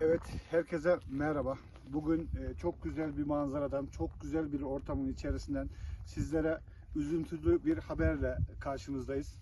Evet, herkese merhaba. Bugün e, çok güzel bir manzaradan, çok güzel bir ortamın içerisinden sizlere üzüntülü bir haberle karşınızdayız.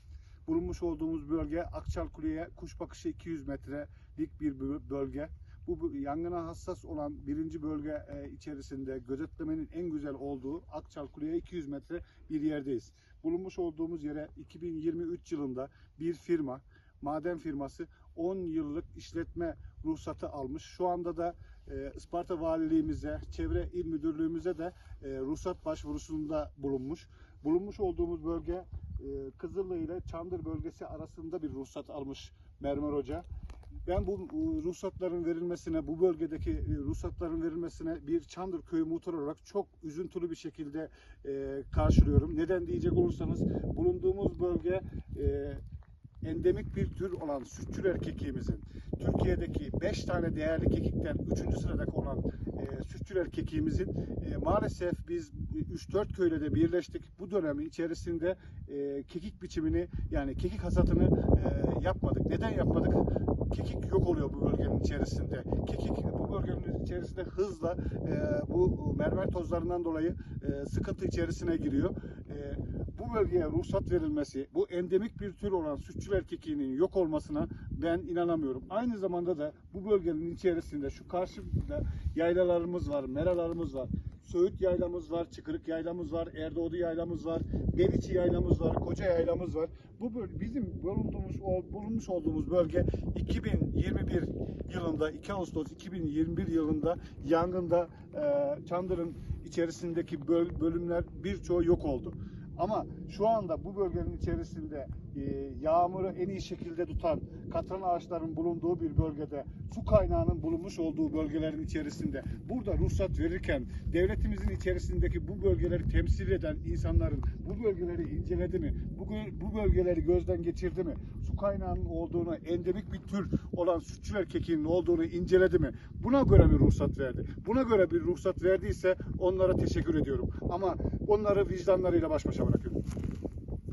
Bulunmuş olduğumuz bölge Akçalkule'ye kuş bakışı 200 metrelik bir bö- bölge. Bu yangına hassas olan birinci bölge e, içerisinde gözetlemenin en güzel olduğu Akçalkule'ye 200 metre bir yerdeyiz. Bulunmuş olduğumuz yere 2023 yılında bir firma, maden firması 10 yıllık işletme ruhsatı almış. Şu anda da e, Isparta Valiliğimize, Çevre İl Müdürlüğümüze de e, ruhsat başvurusunda bulunmuş. Bulunmuş olduğumuz bölge e, Kızıllı ile Çandır bölgesi arasında bir ruhsat almış Mermer Hoca. Ben bu ruhsatların verilmesine, bu bölgedeki e, ruhsatların verilmesine bir Çandır köyü muhtarı olarak çok üzüntülü bir şekilde e, karşılıyorum. Neden diyecek olursanız bulunduğumuz bölge e, endemik bir tür olan sütçüler kekiğimizin Türkiye'deki 5 tane değerli kekikten 3. sıradaki olan e, sütçüler kekiğimizin e, maalesef biz 3-4 köyle de birleştik. Bu dönemin içerisinde e, kekik biçimini yani kekik hasatını e, yapmadık. Neden yapmadık? Kekik yok oluyor bu bölgenin içerisinde. İçerisinde hızla e, bu mermer tozlarından dolayı e, sıkıntı içerisine giriyor. E, bu bölgeye ruhsat verilmesi, bu endemik bir tür olan sütçüler kekiğinin yok olmasına ben inanamıyorum. Aynı zamanda da bu bölgenin içerisinde şu karşıda yaylalarımız var, meralarımız var. Söğüt yaylamız var, Çıkırık yaylamız var, Erdoğdu yaylamız var, Beriçi yaylamız var, Koca yaylamız var. Bu böl- bizim bulunduğumuz bulunmuş olduğumuz bölge 2021 yılında 2 Ağustos 2021 yılında yangında e, Çandır'ın içerisindeki böl- bölümler birçoğu yok oldu. Ama şu anda bu bölgenin içerisinde e, yağmuru en iyi şekilde tutan katran ağaçların bulunduğu bir bölgede su kaynağının bulunmuş olduğu bölgelerin içerisinde burada ruhsat verirken devletimizin içerisindeki bu bölgeleri temsil eden insanların bu bölgeleri inceledi mi? Bu, bu bölgeleri gözden geçirdi mi? Su kaynağının olduğunu, endemik bir tür olan sütçüler kekiğinin olduğunu inceledi mi? Buna göre bir ruhsat verdi. Buna göre bir ruhsat verdiyse onlara teşekkür ediyorum. Ama onları vicdanlarıyla baş başa bırakıyorum.